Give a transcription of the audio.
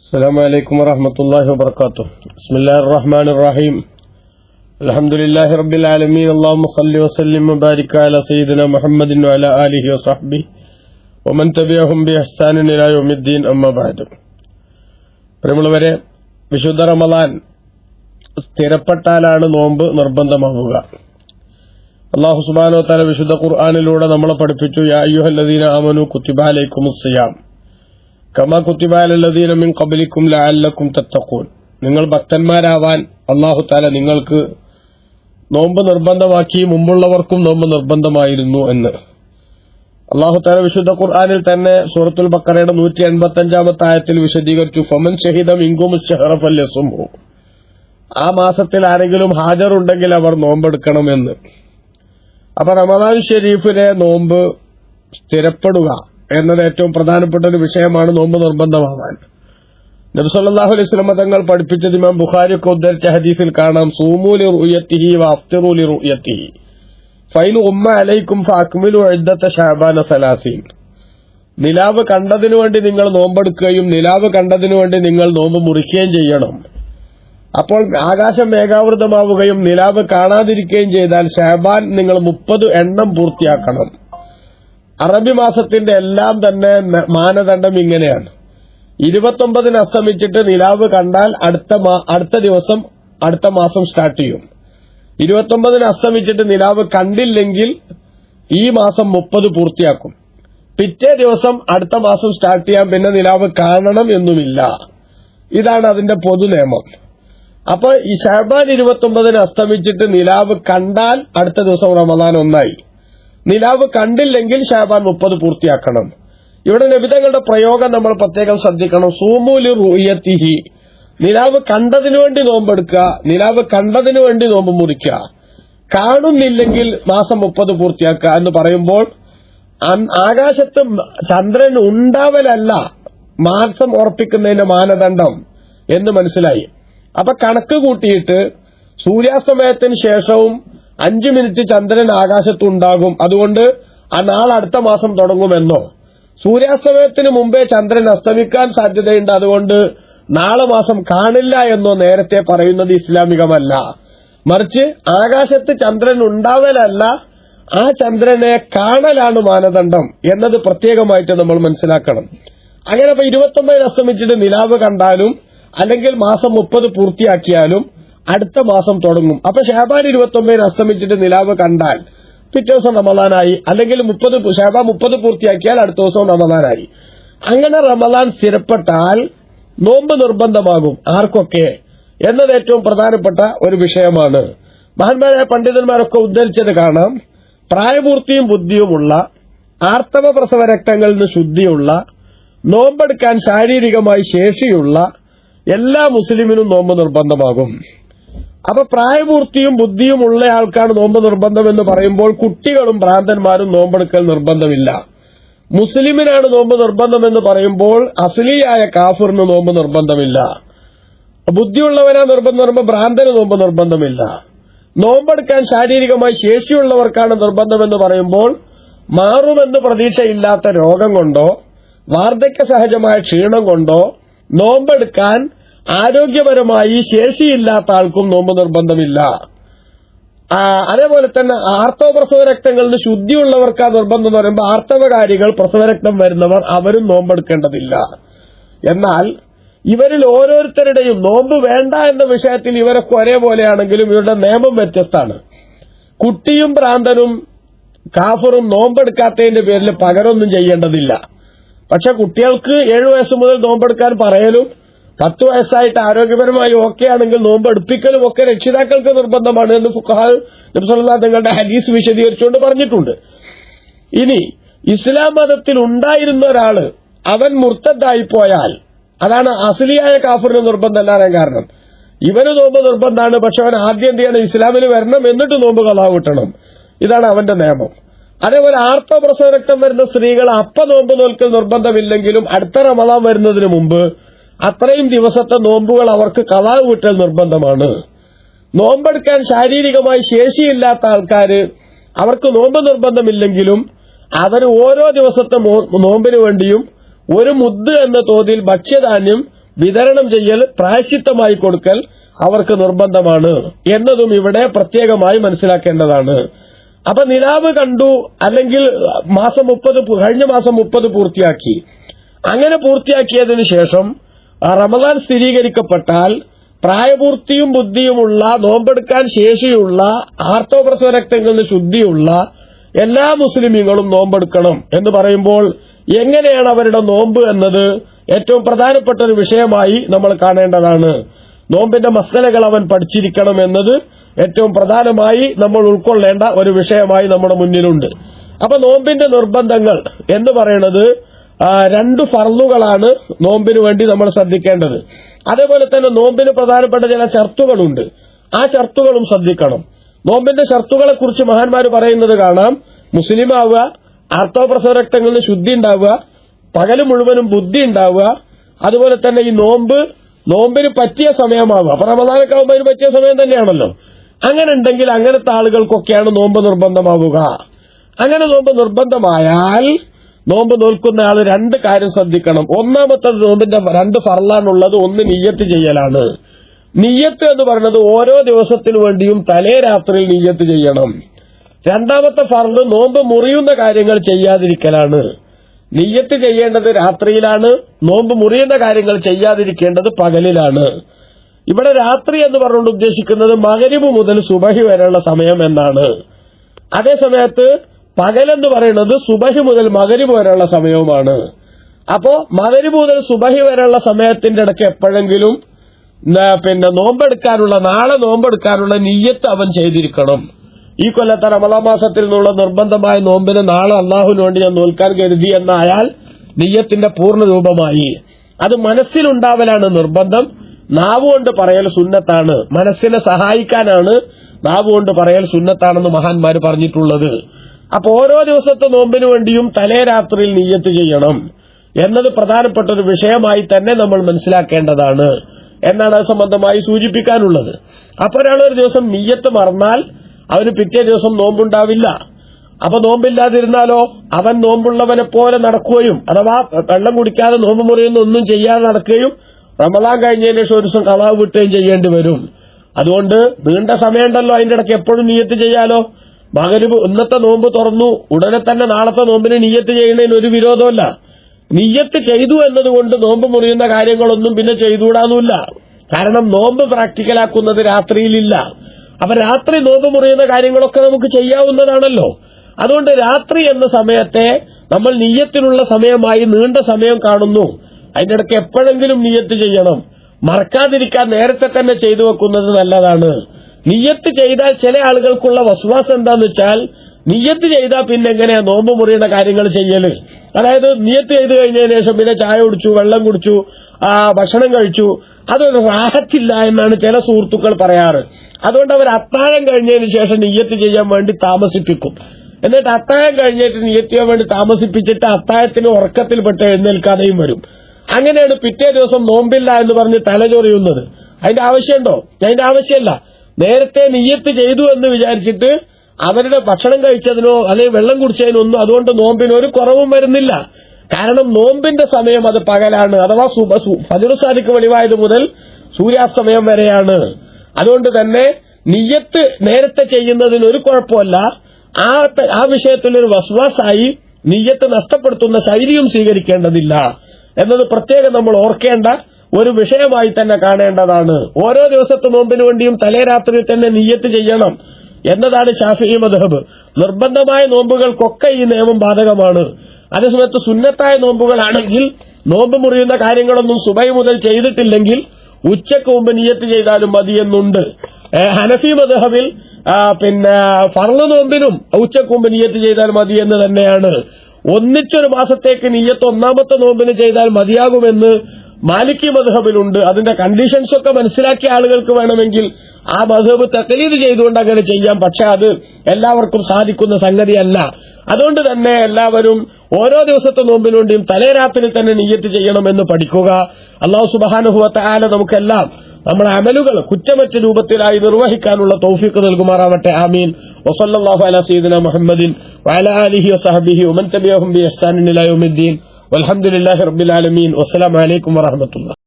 السلام عليكم ورحمة الله وبركاته بسم الله الرحمن الرحيم الحمد لله رب العالمين اللهم صل وسلم وبارك على سيدنا محمد وعلى آله وصحبه ومن تبعهم بإحسان إلى يوم الدين أما بعد പ്രിയമുള്ളവരെ വിശുദ്ധ റമദാൻ സ്ഥിരപ്പെട്ടാലാണ് നോമ്പ് നിർബന്ധമാവുക അള്ളാഹു സുബാനോ തല വിശുദ്ധ ഖുർആാനിലൂടെ നമ്മളെ പഠിപ്പിച്ചു യാ അയ്യുഹല്ലദീന ആമനു കുത്തിബാലൈക്കും കമാ കുത്തിബാലല്ലദീന മിൻ ഖബലിക്കും ലഅല്ലക്കും തത്തഖൂൻ. നിങ്ങൾ ഭക്തന്മാരാവാൻ അള്ളാഹു താല നിങ്ങൾക്ക് നോമ്പ് നിർബന്ധമാക്കി മുമ്പുള്ളവർക്കും നോമ്പ് നിർബന്ധമായിരുന്നു എന്ന്. അള്ളാഹു താല വിശുദ്ധ ഖുർആാനിൽ തന്നെ സൂറത്തുൽ ബക്കറയുടെ നൂറ്റി എൺപത്തി അഞ്ചാമത്തെ ആയത്തിൽ വിശദീകരിച്ചു ഫമൻ ഷഹിദം ഇങ്കും ആ മാസത്തിൽ ആരെങ്കിലും ഹാജറുണ്ടെങ്കിൽ അവർ നോമ്പെടുക്കണമെന്ന് അപ്പൊ റമദാൻ ഷെരീഫിലെ നോമ്പ് സ്ഥിരപ്പെടുക. എന്നത് ഏറ്റവും പ്രധാനപ്പെട്ട ഒരു വിഷയമാണ് നോമ്പ് നിർബന്ധമാവാൻ. നബ്സല്ലാഹു അലൈഹി സ്വലമ തങ്ങൾ പഠിപ്പിച്ചത് ഇമാം ബുഖാരി ഒക്കെ ഉദ്ധരിച്ച ഹദീസിൽ കാണാം സൂമൂലി റുയത്തിഹി വഫ്തിറൂലി റുയത്തിഹി ഫൈൻ ഉമ്മ അലൈക്കും ഫാക്മിലു എഴുതത്തെ ഷാബാന സലാസീൻ. നിലാവ് കണ്ടതിനു വേണ്ടി നിങ്ങൾ നോമ്പെടുക്കുകയും നിലാവ് കണ്ടതിനു വേണ്ടി നിങ്ങൾ നോമ്പ് മുറിക്കുകയും ചെയ്യണം. അപ്പോൾ ആകാശം മേഘാവൃതമാവുകയും നിലാവ് കാണാതിരിക്കുകയും ചെയ്താൽ ഷാബാൻ നിങ്ങൾ മുപ്പത് എണ്ണം പൂർത്തിയാക്കണം. അറബി മാസത്തിന്റെ എല്ലാം തന്നെ മാനദണ്ഡം ഇങ്ങനെയാണ്. ഇരുപത്തൊമ്പതിന് അസ്തമിച്ചിട്ട് നിലാവ് കണ്ടാൽ അടുത്ത അടുത്ത ദിവസം അടുത്ത മാസം സ്റ്റാർട്ട് ചെയ്യും. ഇരുപത്തൊമ്പതിന് അസ്തമിച്ചിട്ട് നിലാവ് കണ്ടില്ലെങ്കിൽ ഈ മാസം മുപ്പത് പൂർത്തിയാക്കും. പിറ്റേ ദിവസം അടുത്ത മാസം സ്റ്റാർട്ട് ചെയ്യാൻ പിന്നെ നിലാവ് കാണണം എന്നുമില്ല. ഇതാണ് അതിന്റെ പൊതു നിയമം. അപ്പൊ ഈ ഷഹബാൻ ഇരുപത്തൊമ്പതിന് അസ്തമിച്ചിട്ട് നിലാവ് കണ്ടാൽ അടുത്ത ദിവസം റമദാൻ ഒന്നായി. നിലാവ് കണ്ടില്ലെങ്കിൽ ഷാബാൻ മുപ്പത് പൂർത്തിയാക്കണം. ഇവിടെ നബിതങ്ങളുടെ പ്രയോഗം നമ്മൾ പ്രത്യേകം ശ്രദ്ധിക്കണം. സൂമൂലി റൂയത്തിഹി നിലാവ് കണ്ടതിനു വേണ്ടി നോമ്പെടുക്കുക നിലാവ് കണ്ടതിനു വേണ്ടി നോമ്പ് മുറിക്കുക. കാണുന്നില്ലെങ്കിൽ മാസം മുപ്പത് പൂർത്തിയാക്കുക എന്ന് പറയുമ്പോൾ ആകാശത്ത് ചന്ദ്രൻ ഉണ്ടാവലല്ല. മാസം ഉറപ്പിക്കുന്നതിന്റെ മാനദണ്ഡം എന്ന് മനസ്സിലായി. അപ്പൊ കണക്ക് കൂട്ടിയിട്ട് സൂര്യാസ്തമയത്തിന് ശേഷവും അഞ്ചു മിനിറ്റ് ചന്ദ്രൻ ആകാശത്തുണ്ടാകും. അതുകൊണ്ട് ആ നാളെ അടുത്ത മാസം തുടങ്ങുമെന്നോ? സൂര്യാസ്തമയത്തിന് മുമ്പേ ചന്ദ്രൻ അസ്തമിക്കാൻ സാധ്യതയുണ്ട്. അതുകൊണ്ട് നാളെ മാസം കാണില്ല എന്നോ നേരത്തെ പറയുന്നത് ഇസ്ലാമികമല്ല. മറിച്ച് ആകാശത്ത് ചന്ദ്രൻ ഉണ്ടാവലല്ല ആ ചന്ദ്രനെ കാണലാണ് മാനദണ്ഡം എന്നത് പ്രത്യേകമായിട്ട് നമ്മൾ മനസ്സിലാക്കണം. അങ്ങനെ ഇപ്പൊ ഇരുപത്തൊമ്പതിന് അസ്തമിച്ചിട്ട് നിലാവ് കണ്ടാലും അല്ലെങ്കിൽ മാസം മുപ്പത് പൂർത്തിയാക്കിയാലും അടുത്ത മാസം തുടങ്ങും. അപ്പൊ ഷാബാൻ ഇരുപത്തൊമ്പതിന് അസ്തമിച്ചിട്ട് നിലാവ് കണ്ടാൽ പിറ്റേ ദിവസം റമദാനായി. അല്ലെങ്കിൽ മുപ്പത് ഷാബാൻ മുപ്പത് പൂർത്തിയാക്കിയാൽ അടുത്ത ദിവസം റമദാനായി. അങ്ങനെ റമദാൻ സ്ഥിരപ്പെട്ടാൽ നോമ്പ് നിർബന്ധമാകും ആർക്കൊക്കെ എന്നത് ഏറ്റവും പ്രധാനപ്പെട്ട ഒരു വിഷയമാണ്. മഹാന്മാരായ പണ്ഡിതന്മാരൊക്കെ ഉദ്ധരിച്ചത് കാണാം. പ്രായപൂർത്തിയും ബുദ്ധിയുമുള്ള ആർത്തവ പ്രസവ രക്തങ്ങളിൽ നിന്ന് ശുദ്ധിയുള്ള നോമ്പെടുക്കാൻ ശാരീരികമായി ശേഷിയുള്ള എല്ലാ മുസ്ലിമിനും നോമ്പ് നിർബന്ധമാകും. അപ്പൊ പ്രായപൂർത്തിയും ബുദ്ധിയും ഉള്ള ആൾക്കാണ് നോമ്പ് നിർബന്ധം എന്ന് പറയുമ്പോൾ കുട്ടികളും ഭ്രാന്തന്മാരും നോമ്പെടുക്കൽ നിർബന്ധമില്ല. മുസ്ലിമിനാണ് നോമ്പ് നിർബന്ധം എന്ന് പറയുമ്പോൾ അസലിയായ കാഫിറിന് നോമ്പ് നിർബന്ധമില്ല. ബുദ്ധിയുള്ളവനാ നിർബന്ധം പറയുമ്പോൾ ഭ്രാന്തന് നോമ്പ് നിർബന്ധമില്ല. നോമ്പെടുക്കാൻ ശാരീരികമായി ശേഷിയുള്ളവർക്കാണ് നിർബന്ധമെന്ന് പറയുമ്പോൾ മാറുമെന്ന് പ്രതീക്ഷയില്ലാത്ത രോഗം കൊണ്ടോ വാർദ്ധക്യ സഹജമായ ക്ഷീണം കൊണ്ടോ നോമ്പെടുക്കാൻ ആരോഗ്യപരമായി ശേഷിയില്ലാത്ത ആൾക്കും നോമ്പ് നിർബന്ധമില്ല. അതേപോലെ തന്നെ ആർത്തവ പ്രസവ രക്തങ്ങളിൽ ശുദ്ധിയുള്ളവർക്ക് ആ നിർബന്ധം എന്ന് പറയുമ്പോൾ ആർത്തവകാരികൾ പ്രസവരക്തം വരുന്നവർ അവരും നോമ്പെടുക്കേണ്ടതില്ല. എന്നാൽ ഇവരിൽ ഓരോരുത്തരുടെയും നോമ്പ് വേണ്ട എന്ന വിഷയത്തിൽ ഇവരൊക്കെ ഒരേപോലെയാണെങ്കിലും ഇവരുടെ നിയമം വ്യത്യസ്തമാണ്. കുട്ടിയും ഭ്രാന്തനും കാഫറും നോമ്പെടുക്കാത്തതിന്റെ പേരിൽ പകരൊന്നും ചെയ്യേണ്ടതില്ല. പക്ഷെ കുട്ടികൾക്ക് ഏഴു വയസ്സ് മുതൽ നോമ്പെടുക്കാൻ പറയലും പത്ത് വയസ്സായിട്ട് ആരോഗ്യപരമായി ഓക്കെ ആണെങ്കിൽ നോമ്പ് എടുപ്പിക്കലും ഒക്കെ രക്ഷിതാക്കൾക്ക് നിർബന്ധമാണ് എന്ന് ഫുഖാൽ നബ്സല്ലാ തങ്ങളുടെ ഹദീസ് വിശദീകരിച്ചുകൊണ്ട് പറഞ്ഞിട്ടുണ്ട്. ഇനി ഇസ്ലാം മതത്തിൽ ഉണ്ടായിരുന്ന ഒരാൾ അവൻ മുർത്തദ്ദായി പോയാൽ അതാണ് അസലിയായ കാഫറിന് അല്ലാതെ കാരണം. ഇവന് നോമ്പ് നിർബന്ധമാണ് പക്ഷെ അവൻ ആദ്യം എന്ത് ചെയ്യണം? ഇസ്ലാമിന് വരണം എന്നിട്ട് നോമ്പ് കളാവ് കിട്ടണം. ഇതാണ് അവന്റെ നിയമം. അതേപോലെ ആർത്തവ പ്രസവ രക്തം വരുന്ന സ്ത്രീകൾ അപ്പ നോമ്പ് നോൽക്കൽ നിർബന്ധമില്ലെങ്കിലും അടുത്ത റമദാൻ വരുന്നതിന് മുമ്പ് അത്രയും ദിവസത്തെ നോമ്പുകൾ അവർക്ക് കലാവ് വിട്ടൽ നിർബന്ധമാണ്. നോമ്പെടുക്കാൻ ശാരീരികമായി ശേഷിയില്ലാത്ത ആൾക്കാർ അവർക്ക് നോമ്പ് നിർബന്ധമില്ലെങ്കിലും അവർ ഓരോ ദിവസത്തെ നോമ്പിനു വേണ്ടിയും ഒരു മുദ് എന്ന തോതിൽ ഭക്ഷ്യധാന്യം വിതരണം ചെയ്യൽ പ്രായശ്ചിത്തമായി കൊടുക്കൽ അവർക്ക് നിർബന്ധമാണ് എന്നതും ഇവിടെ പ്രത്യേകമായി മനസ്സിലാക്കേണ്ടതാണ്. അപ്പൊ നിലാവ് കണ്ടു അല്ലെങ്കിൽ മാസം മുപ്പത് കഴിഞ്ഞ മാസം മുപ്പത് പൂർത്തിയാക്കി. അങ്ങനെ പൂർത്തിയാക്കിയതിനു ശേഷം റമദാൻ സ്ഥിരീകരിക്കപ്പെട്ടാൽ പ്രായപൂർത്തിയും ബുദ്ധിയുമുള്ള നോമ്പെടുക്കാൻ ശേഷിയുള്ള ആർത്തോപ്രസവരക്തങ്ങളിൽ നിന്ന് ശുദ്ധിയുള്ള എല്ലാ മുസ്ലിമീങ്ങളും നോമ്പെടുക്കണം എന്ന് പറയുമ്പോൾ എങ്ങനെയാണ് അവരുടെ നോമ്പ് എന്നത്? ഏറ്റവും പ്രധാനപ്പെട്ട ഒരു വിഷയമായി നമ്മൾ കാണേണ്ടതാണ്. നോമ്പിന്റെ മസലകൾ അവൻ പഠിച്ചിരിക്കണം എന്നത് ഏറ്റവും പ്രധാനമായി നമ്മൾ ഉൾക്കൊള്ളേണ്ട ഒരു വിഷയമായി നമ്മുടെ മുന്നിലുണ്ട്. അപ്പൊ നോമ്പിന്റെ നിർബന്ധങ്ങൾ എന്ന് പറയുന്നത് രണ്ട് ഫർളുകളാണ് നോമ്പിന് വേണ്ടി നമ്മൾ ശ്രദ്ധിക്കേണ്ടത്. അതേപോലെ തന്നെ നോമ്പിന് പ്രധാനപ്പെട്ട ചില ഷർത്തുകളുണ്ട്. ആ ഷർത്തുകളും ശ്രദ്ധിക്കണം. നോമ്പിന്റെ ഷർത്തുകളെ കുറിച്ച് മഹാന്മാർ പറയുന്നത് കാണാം. മുസ്ലിം ആവുക ആർത്തവപ്രസവ രക്തങ്ങളിൽ ശുദ്ധി ഉണ്ടാവുക പകൽ മുഴുവനും ബുദ്ധി ഉണ്ടാവുക അതുപോലെ തന്നെ ഈ നോമ്പ് നോമ്പിന് പറ്റിയ സമയമാവുക. അപ്പൊ റമദാനൊക്കെ ആവുമ്പോൾ അതിന് പറ്റിയ സമയം തന്നെയാണല്ലോ. അങ്ങനെ ഉണ്ടെങ്കിൽ അങ്ങനത്തെ ആളുകൾക്കൊക്കെയാണ് നോമ്പ് നിർബന്ധമാവുക. അങ്ങനെ നോമ്പ് നിർബന്ധമായാൽ നോമ്പ് നോൽക്കുന്ന ആൾ രണ്ട് കാര്യം ശ്രദ്ധിക്കണം. ഒന്നാമത്തെ നോമ്പിന്റെ രണ്ട് ഫർലാണുള്ളത്. ഒന്ന് നീയത്ത് ചെയ്യലാണ്. നീയത്ത് എന്ന് പറയുന്നത് ഓരോ ദിവസത്തിനു വേണ്ടിയും തലേ രാത്രിയിൽ നീയത്ത് ചെയ്യണം. രണ്ടാമത്തെ ഫർൾ നോമ്പ് മുറിയുന്ന കാര്യങ്ങൾ ചെയ്യാതിരിക്കലാണ്. നീയത്ത് ചെയ്യേണ്ടത് രാത്രിയിലാണ്. നോമ്പ് മുറിയുന്ന കാര്യങ്ങൾ ചെയ്യാതിരിക്കേണ്ടത് പകലിലാണ്. ഇവിടെ രാത്രി എന്ന് പറഞ്ഞുകൊണ്ട് ഉദ്ദേശിക്കുന്നത് മകരിബ് മുതൽ സുബഹി വരെയുള്ള സമയം എന്നാണ്. അതേ സമയത്ത് പകലെന്ന് പറയുന്നത് സുബഹി മുതൽ മകരിബ് വരെയുള്ള സമയവുമാണ്. അപ്പോ മകരിബ് മുതൽ സുബഹി വരെയുള്ള സമയത്തിന്റെ ഇടയ്ക്ക് എപ്പോഴെങ്കിലും പിന്നെ നോമ്പെടുക്കാനുള്ള നാളെ നോമ്പെടുക്കാനുള്ള നീയത്ത് അവൻ ചെയ്തിരിക്കണം. ഈ കൊല്ലത്തെ റമദാ മാസത്തിൽ നിന്നുള്ള നിർബന്ധമായ നോമ്പിന് നാളെ അള്ളാഹുവിന് വേണ്ടി ഞാൻ നോൽക്കാൻ കരുതി എന്നായാൽ നീയത്തിന്റെ പൂർണ രൂപമായി. അത് മനസ്സിലുണ്ടാവലാണ് നിർബന്ധം. നാവ് കൊണ്ട് പറയൽ സുന്നത്താണ്. മനസ്സിനെ സഹായിക്കാനാണ് നാവ് കൊണ്ട് പറയൽ സുന്നത്താണെന്ന് മഹാന്മാര് പറഞ്ഞിട്ടുള്ളത്. അപ്പൊ ഓരോ ദിവസത്തെ നോമ്പിനു വേണ്ടിയും തലേ രാത്രിയിൽ നീയത്ത് ചെയ്യണം എന്നത് പ്രധാനപ്പെട്ട ഒരു വിഷയമായി തന്നെ നമ്മൾ മനസ്സിലാക്കേണ്ടതാണ് എന്നാണ് അത് സംബന്ധമായി സൂചിപ്പിക്കാനുള്ളത്. അപ്പൊ ഒരാൾ ഒരു ദിവസം നീയത്ത് മറന്നാൽ അവന് പിറ്റേ ദിവസം നോമ്പുണ്ടാവില്ല. അപ്പൊ നോമ്പില്ലാതിരുന്നാലോ? അവൻ നോമ്പുള്ളവനെ പോലെ നടക്കുകയും അഥവാ വെള്ളം കുടിക്കാതെ നോമ്പ് മുറിയുന്ന ഒന്നും ചെയ്യാതെ നടക്കുകയും റമദാൻ കഴിഞ്ഞതിന് ശേഷം ഒരു ദിവസം കളാവ് വിട്ടുകയും ചെയ്യേണ്ടി വരും. അതുകൊണ്ട് നീണ്ട സമയമുണ്ടല്ലോ അതിന്റെ ഇടയ്ക്ക് എപ്പോഴും നീയത്ത് ചെയ്യാലോ? മകരുവ് ഇന്നത്തെ നോമ്പ് തുറന്നു ഉടനെ തന്നെ നാളത്തെ നോമ്പിന് നീയത്ത് ചെയ്യുന്നതിന് ഒരു വിരോധമല്ല നീയത്ത് ചെയ്തു എന്നതുകൊണ്ട് നോമ്പ് മുറിയുന്ന കാര്യങ്ങളൊന്നും പിന്നെ ചെയ്തുകൂടാന്നുമില്ല. കാരണം നോമ്പ് പ്രാക്ടിക്കലാക്കുന്നത് രാത്രിയിലില്ല. അപ്പൊ രാത്രി നോമ്പ് മുറിയുന്ന കാര്യങ്ങളൊക്കെ നമുക്ക് ചെയ്യാവുന്നതാണല്ലോ. അതുകൊണ്ട് രാത്രി എന്ന സമയത്തെ നമ്മൾ നീയത്തിനുള്ള സമയമായി നീണ്ട സമയം കാണുന്നു. അതിന്റെ ഇടയ്ക്ക് എപ്പോഴെങ്കിലും നീയത്ത് ചെയ്യണം. മറക്കാതിരിക്കാൻ നേരത്തെ തന്നെ ചെയ്തു വെക്കുന്നത് നല്ലതാണ്. നിയ്യത്ത് ചെയ്താൽ ചില ആളുകൾക്കുള്ള വസ്വാസം എന്താന്ന് വെച്ചാൽ നിയ്യത്ത് ചെയ്താൽ പിന്നെ എങ്ങനെയാ നോമ്പ് മുറിയുന്ന കാര്യങ്ങൾ ചെയ്യൽ? അതായത് നിയ്യത്ത് ചെയ്ത് കഴിഞ്ഞതിന് ശേഷം പിന്നെ ചായ കുടിച്ചു വെള്ളം കുടിച്ചു ഭക്ഷണം കഴിച്ചു. അതൊരു റാഹത്തില്ല എന്നാണ് ചില സുഹൃത്തുക്കൾ പറയാറ്. അതുകൊണ്ട് അവർ അത്താഴം കഴിഞ്ഞതിന് ശേഷം നിയ്യത്ത് ചെയ്യാൻ വേണ്ടി താമസിപ്പിക്കും. എന്നിട്ട് അത്താഴം കഴിഞ്ഞിട്ട് നിയ്യത്ത് ചെയ്യാൻ വേണ്ടി താമസിപ്പിച്ചിട്ട് അത്താഴത്തിന് ഉറക്കത്തിൽപ്പെട്ട് എഴുന്നേൽക്കാതെയും വരും. അങ്ങനെയാണ് പിറ്റേ ദിവസം നോമ്പില്ല എന്ന് പറഞ്ഞ് തലചൊറിയുന്നത്. അതിന്റെ ആവശ്യമുണ്ടോ? അതിന്റെ ആവശ്യമല്ല. നേരത്തെ നിയ്യത്ത് ചെയ്തു എന്ന് വിചാരിച്ചിട്ട് അവരുടെ ഭക്ഷണം കഴിച്ചതിനോ അല്ലെങ്കിൽ വെള്ളം കുടിച്ചതിനോ ഒന്നും അതുകൊണ്ട് നോമ്പിന് ഒരു കുറവും വരുന്നില്ല. കാരണം നോമ്പിന്റെ സമയം അത് പകലാണ്. അഥവാ ഫജുറുസാലിക്ക് വെളിവായത് മുതൽ സൂര്യാസ്തമയം വരെയാണ്. അതുകൊണ്ട് തന്നെ നിയ്യത്ത് നേരത്തെ ചെയ്യുന്നതിന് ഒരു കുഴപ്പമല്ല. ആ ആ വിഷയത്തിൽ ഒരു വസ്വാസായി നിയ്യത്ത് നഷ്ടപ്പെടുത്തുന്ന ശൈലിയും സ്വീകരിക്കേണ്ടതില്ല. എന്നത് പ്രത്യേകം നമ്മൾ ഓർക്കേണ്ട ഒരു വിഷയമായി തന്നെ കാണേണ്ടതാണ്. ഓരോ ദിവസത്തെ നോമ്പിനു വേണ്ടിയും തലേ രാത്രി തന്നെ നീയത്ത് ചെയ്യണം എന്നതാണ് ഷാഫി മധബ് നിർബന്ധമായ നോമ്പുകൾക്കൊക്കെ ഈ നിയമം ബാധകമാണ്. അതേസമയത്ത് സുന്നത്തായ നോമ്പുകളാണെങ്കിൽ നോമ്പ് മുറിയുന്ന കാര്യങ്ങളൊന്നും സുബൈ മുതൽ ചെയ്തിട്ടില്ലെങ്കിൽ ഉച്ചയ്ക്ക് മുമ്പ് നിയത്ത് ചെയ്താലും മതിയെന്നുണ്ട്. ഹനഫി മദഹബിൽ പിന്നെ ഫർൾ നോമ്പിനും ഉച്ചയ്ക്ക് മുമ്പ് നിയത്ത് ചെയ്താൽ മതി എന്ന് തന്നെയാണ്. ഒന്നിച്ചൊരു മാസത്തേക്ക് നീയത്ത് ഒന്നാമത്തെ നോമ്പിന് ചെയ്താൽ മതിയാകുമെന്ന് മാലിക്കി മധബിലുണ്ട് അതിന്റെ കണ്ടീഷൻസ് ഒക്കെ മനസ്സിലാക്കിയ ആളുകൾക്ക് വേണമെങ്കിൽ ആ മധബ് തക്കലീത് ചെയ്തുകൊണ്ട് അങ്ങനെ ചെയ്യാം. പക്ഷെ അത് എല്ലാവർക്കും സാധിക്കുന്ന സംഗതിയല്ല. അതുകൊണ്ട് തന്നെ എല്ലാവരും ഓരോ ദിവസത്തെ നോമ്പിന് തലേരാത്രി തലേ രാത്രി തന്നെ നീയത്ത് ചെയ്യണമെന്ന് പഠിക്കുക. അള്ളാഹു സുബാനുഭവത്തെ ആല നമുക്കെല്ലാം നമ്മുടെ അമലുകൾ കുറ്റമറ്റ രൂപത്തിലായി നിർവഹിക്കാനുള്ള തൗഫീഖ് നൽകുമാറാവട്ടെ. ആമീൻ. വസല്ലല്ലാഹു അല സീദിന മുഹമ്മദിൻ വഅലാ ആലിഹി വസഹബിഹി വമൻ തബിഅഹും ബിഇഹ്സാനിൻ ഇലാ യൗമിദ്ദീൻ. والحمد لله رب العالمين. والسلام عليكم ورحمة الله.